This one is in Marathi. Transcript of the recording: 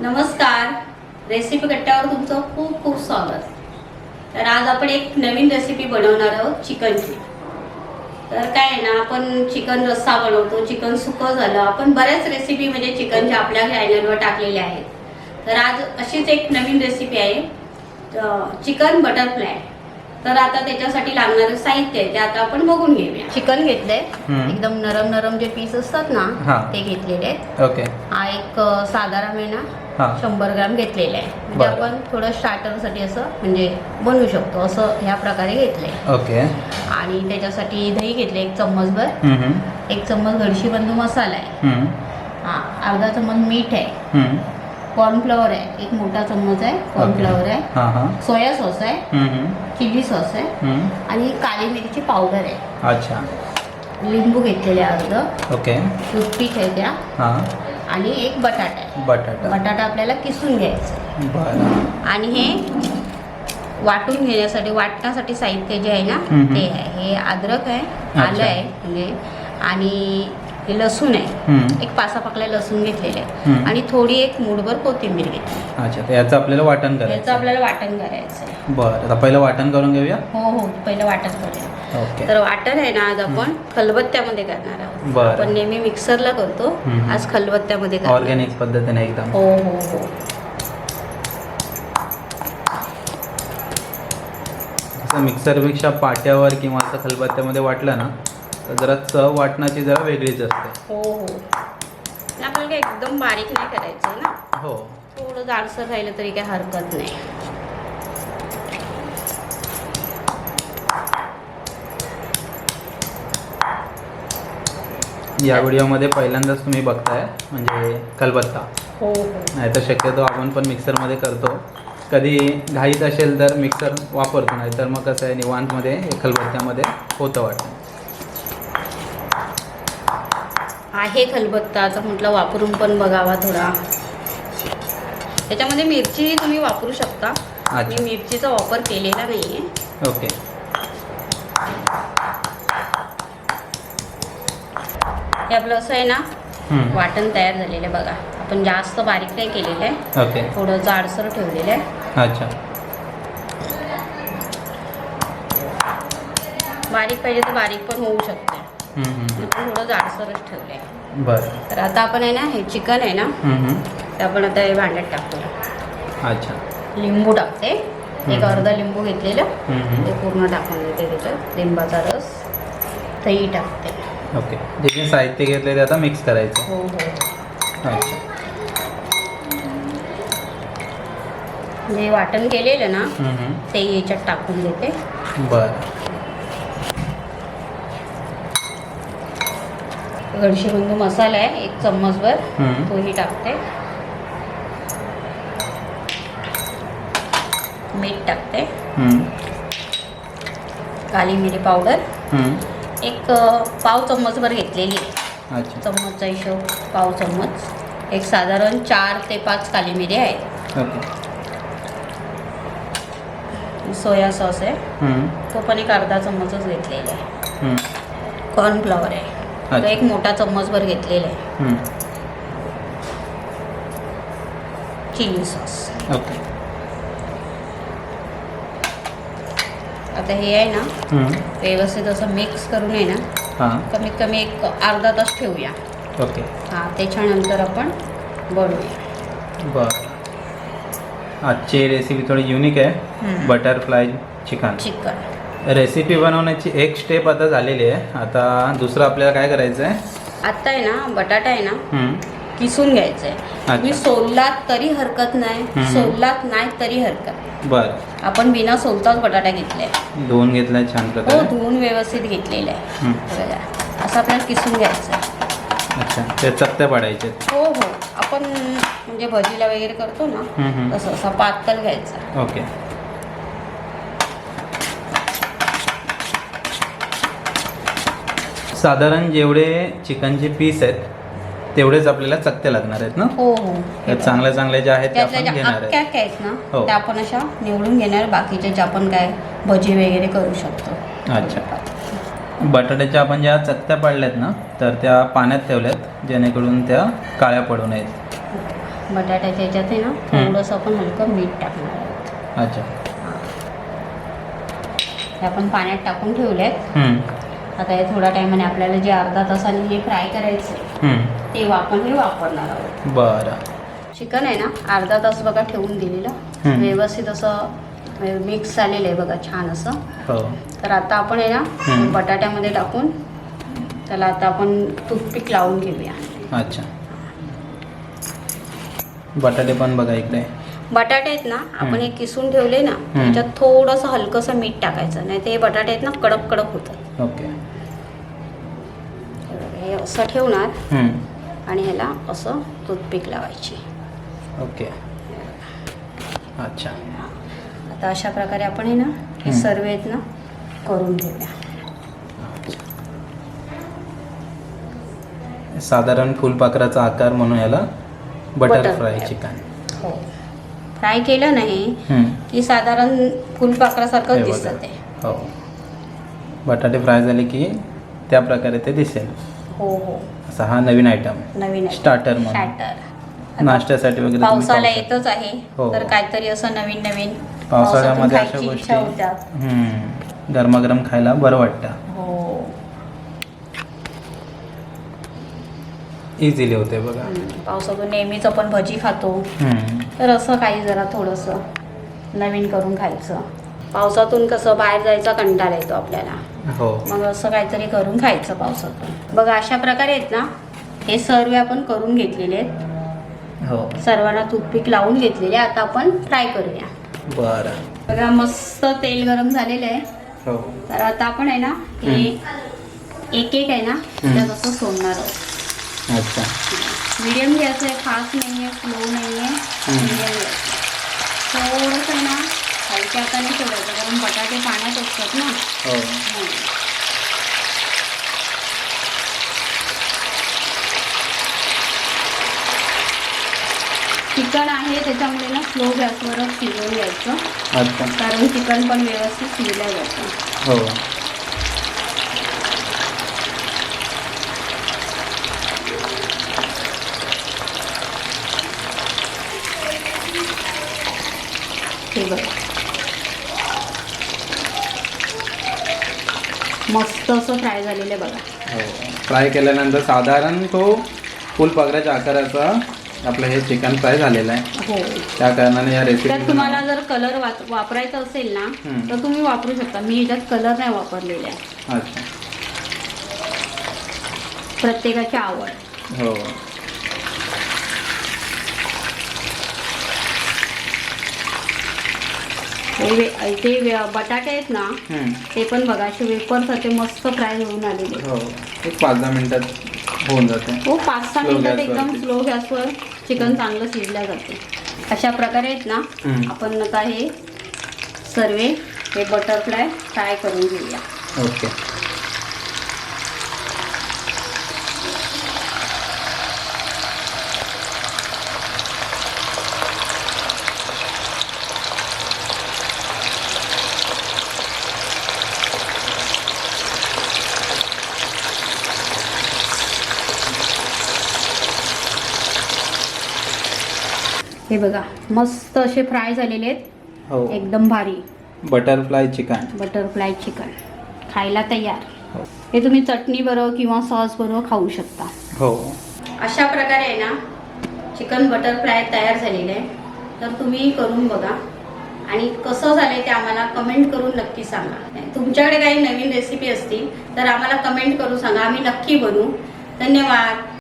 नमस्कार. रेसिपी कट्ट्यावर तुमचं खूप खूप स्वागत. तर आज आपण एक नवीन रेसिपी बनवणार आहोत चिकनची तर काय आहे ना आपण चिकन रस्सा बनवतो चिकन सुकं झालं. आपण बऱ्याच रेसिपी म्हणजे चिकनच्या आपल्या चॅनलवर टाकलेल्या आहेत. तर आज अशीच एक नवीन रेसिपी आहे. चिकन बटरफ्लाय तर आता त्याच्यासाठी लागणारं साहित्य आहे ते आता आपण बघून घेऊया. चिकन घेतलंय. हम्म. एकदम नरम नरम जे पीस असतात हा. ना ते घेतलेले आहेत. ओके. हा एक अ, साधारण आहे ना हा. शंभर ग्राम घेतलेला आहे. म्हणजे बरं. आपण थोडं स्टार्टरसाठी असं म्हणजे बनवू शकतो असं ह्या प्रकारे घेतलंय. ओके. आणि त्याच्यासाठी दही घेतले एक चम्मचभर. हम्म, हम्म, एक चम्मच घडशी बंधू मसाला आहे. हम्म, हा अर्धा चम्मच मीठ आहे. हम्म. कॉर्नफ्लॉवर आहे. एक मोठा चम्मच आहे कॉर्नफ्लॉवर आहे. हा हा. सोया सॉस आहे. हम्म, हम्म, चिली सॉस आहे. आणि काली मिरची पावडर आहे. अच्छा. लिंबू घेतलेले अर्ध ओके. टूथपिक आहे त्या. हा. आणि एक बटाटा आहे. बटाटा. बटाटा आपल्याला किसून घ्यायचा आणि हे वाटून घेण्यासाठी वाटण्यासाठी साहित्य जे आहे ना. ते आहे. हे अद्रक आहे आलं. आहे. म्हणजे आणि हे लसूण आहे. एक पासा पाकल्या लसूण घेतलेले आहे. आणि थोडी एक मुठभर कोथिंबीर घेतली. अच्छा याचं आपल्याला वाटण याचं करायचं आपल्याला वाटण करायचं आहे. बरं आता पहिलं वाटण करून घेऊया? हो हो पहिलं वाटण करूया. ओके. तर वाटण आहे ना आज आपण खलबत्त्यामध्ये करणार आहोत. बरं. आपण नेहमी मिक्सरला करतो हम्म. आज खलबत्त्यामध्ये करणार ऑर्गॅनिक पद्धतीने एकदम. हो हो हो. असं मिक्सरपेक्षा पाट्यावर किंवा असं खलबत्त्यामध्ये वाटलं ना तर जरा चव वाटण्याची जरा वेगळीच असते. हो हो. आणि आपल्याला काही एकदम बारीक नाही करायचं आहे ना? हो. थोडं जाडसर राहिलं तरी काही हरकत नाही. या व्हिडिओमध्ये पहिल्यांदाच तुम्ही बघताय म्हणजे खलबत्ता हो हो. नाही तर शक्यतो आपण पण मिक्सरमध्ये करतो. कधी घाईत असेल तर मिक्सर वापरतो नाही तर मग कसं आहे निवांतमध्ये खलबत्त्यामध्ये होतं वाटतं. आहे खलबत्ता आता म्हटलं वापरून पण बघावा थोडा. त्याच्यामध्ये मिरची तुम्ही वापरू शकता. मी मिरचीचा वापर केलेला नाही आहे ओके. हे आपलं असं आहे ना. वाटण तयार झालेलं आहे बघा. आपण जास्त बारीक नाही केलेलं आहे. ओके. थोडं जाडसर ठेवलेलं आहे. अच्छा. बारीक पाहिजे तर बारीक पण होऊ शकते. हम्म, हम्म. मी पण थोडं जाडसरच ठेवलं आहे बरं. तर आता आपण आहे ना हे चिकन आहे ना. ते आपण आता हे भांड्यात टाकतो अच्छा. लिंबू टाकते. एक हम्म. अर्धा लिंबू घेतलेलं. ते पूर्ण टाकून देते त्याच्यात. लिंबाचा रस. दही टाकते. ओके. जे काही साहित्य घेतलं ते आता मिक्स करायचं. हो हो अच्छा. जे वाटण केलेलं ना हम्म, हम्म. ते याच्यात टाकून देते. बरं. गडशीबंधू मसाला आहे एक चम्मचभर. तोही टाकते. मीठ टाकते. काली मिरी पावडर. एक पाव चम्मचभर घेतलेली आहे. चम्मचचा हिशोब पाव चम्मच. एक साधारण चार ते पाच काली मिरी आहेत. ओके. सोया सॉस आहे. तो पण एक अर्धा चम्मचच घेतलेला आहे. कॉर्नफ्लॉवर आहे. तो. एक मोठा चम्मचभर घेतलेला आहे. Chilli sauce. ओके. आता हे आहे ना. व्यवस्थित असं मिक्स करून आहे ना हां. कमीत कमी एक अर्धा तास ठेवूया. ओके. हां त्याच्यानंतर आपण बनवूया. बरं. आजची रेसिपी थोडी युनिक आहे. बटरफ्लाय चिकन चिकन रेसिपी बनवण्याची एक स्टेप आता झालेली आहे. आता दुसरं आपल्याला काय करायचं आहे आता आहे ना बटाटा आहे ना किसून घ्यायचं आहे. तुम्ही सोललात तरी हरकत नाही. सोललात नाही तरी हरकत. बरं. आपण बिना सोलताच बटाटा घेतलाय. धुवून घेतलाय छान हो प्रकारे धुवून व्यवस्थित घेतलेला आहे. असं आपल्याला किसून घ्यायचं आहे अच्छा ते चकत्या पाडायचे. हो हो. आपण म्हणजे भजीला वगैरे करतो ना. तसं असा पातळ घ्यायचा. ओके. साधारण जेवढे चिकनचे पीस आहेत तेवढेच आपल्याला चकते लागणार आहेत ना? हो हो. चांगल्या चांगल्या ज्या आहेत त्या त्यातल्या आपण ज्या घेणार अख्ख्या आहेत. आहेत ना हो. त्या आपण अशा निवडून घेणार बाकीचे जे आपण काय भजी वगैरे करू शकतो. अच्छा. बटाट्याच्या आपण ज्या चकत्या पाडल्यात ना तर त्या पाण्यात ठेवल्यात जेणेकरून त्या काळ्या पडू नयेत. बटाट्याच्या ह्याच्यात आहे ना थोडंसं आपण हलकं मीठ टाकणार आहोत अच्छा. हे आपण पाण्यात टाकून ठेवले आहेत हम्म, आता हे थोड्या टायमाने आपल्याला जे अर्धा तासाने हे फ्राय करायचं आहे. ते आपण हे वापरणार आहोत. बरं. चिकन आहे ना अर्धा तास बघा ठेवून दिलेलं. व्यवस्थित असं मिक्स झालेलं आहे बघा छान असं. हो. तर आता आपण आहे ना. बटाट्यामध्ये टाकून त्याला आता आपण टूथपिक लावून घेऊया. अच्छा. बटाटे पण बघा इकडे. बटाटे आहेत ना आपण हे किसून ठेवले ना त्याच्यात थोडंसं हलकंसं मीठ टाकायचं. नाही ते बटाटे आहेत ना कडक कडक होतात. ओके. हे असं ठेवणार. आणि ह्याला असं टूथपिक लावायची. ओके. अच्छा. आता अशा प्रकारे आपण आहे ना हे. सर्व आहेत ना करून घेऊया. साधारण फुलपाखराचा आकार म्हणून याला butter Butter fry fry. Chicken. हो. फ्राय केलं नाही की साधारण फुलपाखरासारखं हे दिसतं. ते. हो. बटाटे फ्राय झाले की त्या प्रकारे ते दिसेल. हो हो. असा हा नवीन आयटम नवीन म्हणून. स्टार्टर नाश्त्यासाठी वगैरे तुम्ही पावसाला खाऊ शकता. येतच आहे. हो. तर काहीतरी असं नवीन नवीन. पावसाळ्यामध्ये अशा खायची गोष्टी इच्छा होतात हम्म, गरमागरम खायला बरं वाटतं. हो. इझिली होते बघा. हम्म. पावसातून नेहमीच आपण भजी खातो. हम्म, तर असं काही जरा थोडंसं नवीन करून खायचं. पावसातून कसं बाहेर जायचा कंटाळा येतो आपल्याला. हो. मग असं काहीतरी करून खायचं पावसातून बघा अशा प्रकारे आहेत ना हे सर्व आपण करून घेतलेले आहेत. हो. सर्वांना टूथपिक लावून घेतलेले आता आपण फ्राय करूया. बरं. बघा मस्त तेल गरम झालेलं आहे. हो. तर आता आपण आहे ना हे एक एक आहे ना त्यात असं सोडणार आहोत. अच्छा. मिडियम घ्यायचं आहे. फास्ट नाही आहे स्लो नाही आहे हम्म. मिडियम घ्यायचं थोडंसं आहे ना हलक्या हाताने सोडायचं कारण बटाटे पाण्यात असतात ना. हो. चिकन आहे त्याच्यामुळे ना स्लो गॅसवरच शिजवून घ्यायचं. अच्छा. कारण चिकन पण व्यवस्थित शिजलं जातं. हो. हे बघा. मस्त असं फ्राय झालेलं आहे बघा. हो. फ्राय केल्यानंतर साधारण तो फुलपाखराच्या आकाराचा आपलं हे चिकन फ्राय झालेलं आहे. हो. त्या कारणाने या त्यात रेसिपी तुम्हाला जर कलर वापरायचा असेल ना हम्म. तर तुम्ही वापरू शकता. मी ह्याच्यात कलर नाही वापरलेले आहे. अच्छा. प्रत्येकाची आवड. हो हे वे- ते बटाटे आहेत ना. ते पण बघा असे वेफरसारखे मस्त फ्राय होऊन आलेले हो. एक पाच दहा मिनिटात होऊन जाते. हो पाच सहा मिनिटात एकदम. स्लो गॅसवर चिकन चांगलं शिजल्या जाते. अशा प्रकारे आहेत ना. आपण आता हे सर्वे हे बटरफ्लाय फ्राय करून घेऊया. ओके. हे बघा मस्त असे फ्राय झालेले आहेत. हो. एकदम भारी. Butterfly chicken. Butterfly chicken. खायला तयार. हो. हे तुम्ही चटणी बरोबर किंवा सॉस बरोबर खाऊ शकता. हो. अशा प्रकारे आहे ना चिकन बटर फ्राय तयार झालेलं आहे. तर तुम्ही करून बघा. आणि कसं झालंय ते आम्हाला कमेंट करून नक्की सांगा. तुमच्याकडे काही नवीन रेसिपी असतील तर आम्हाला कमेंट करून सांगा. आम्ही नक्की बनवू. धन्यवाद.